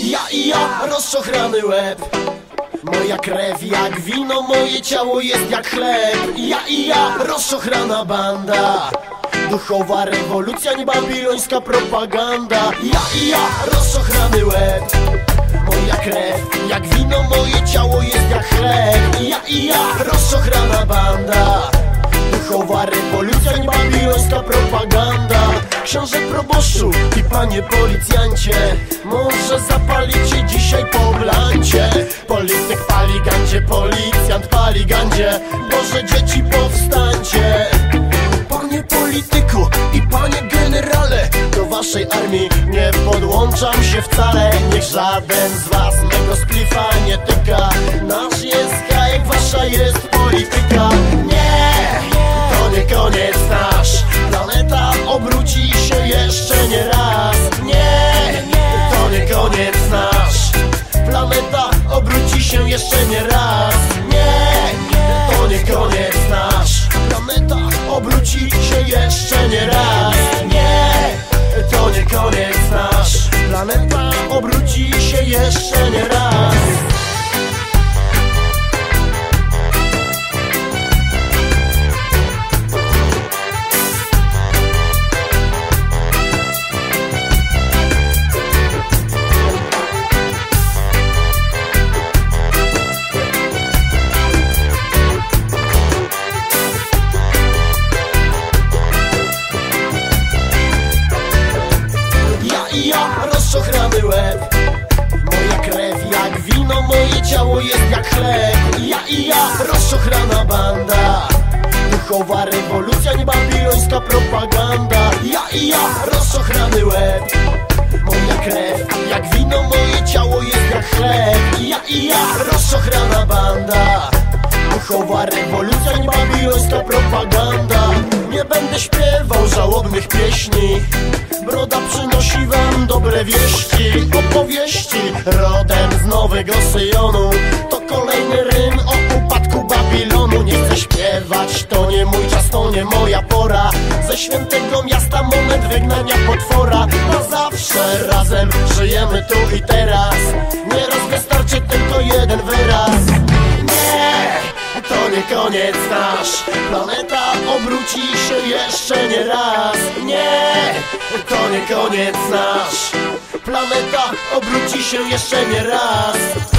Ja i ja, rozczochrany łeb. Moja krew jak wino, moje ciało jest jak chleb. Ja i ja, rozczochrana banda. Duchowa rewolucja, nie babilońska propaganda. Ja i ja, rozczochrany łeb. Moja krew jak wino, moje ciało jest jak chleb. Ja i ja, rozczochrana banda. Duchowa rewolucja, nie babilońska propaganda Książę proboszczu i panie policjancie Może zapalicie dzisiaj po blancie Polityk pali gandzie, policjant pali gandzie Boże dzieci powstańcie. Panie polityku i panie generale Do waszej armii nie podłączam się wcale Niech żaden z was mego splifa jeszcze nie raz rozczochrany łeb. Moja krew jak wino, moje ciało jest jak chleb. Ja i ja, rozczochrana banda. Duchowa rewolucja, nie babilońska propaganda. Ja i ja, rozczochrany łeb. Moja krew jak wino, moje ciało jest jak chleb. Ja i ja, rozczochrana banda. Duchowa rewolucja, nie babilońska propaganda Nie będę śpiewał żałobnych pieśni. Broda przynosi wam dobre wieści Opowieści rodem z Nowego Syjonu. To kolejny rym o upadku Babilonu. Nie chcę śpiewać, to nie mój czas, to nie moja pora. Ze świętego miasta moment wygnania potwora. Na zawsze razem żyjemy tu i teraz. Nieraz koniec nasz. Planeta obróci się jeszcze nie raz. Nie, to nie koniec nasz. Planeta obróci się jeszcze nie raz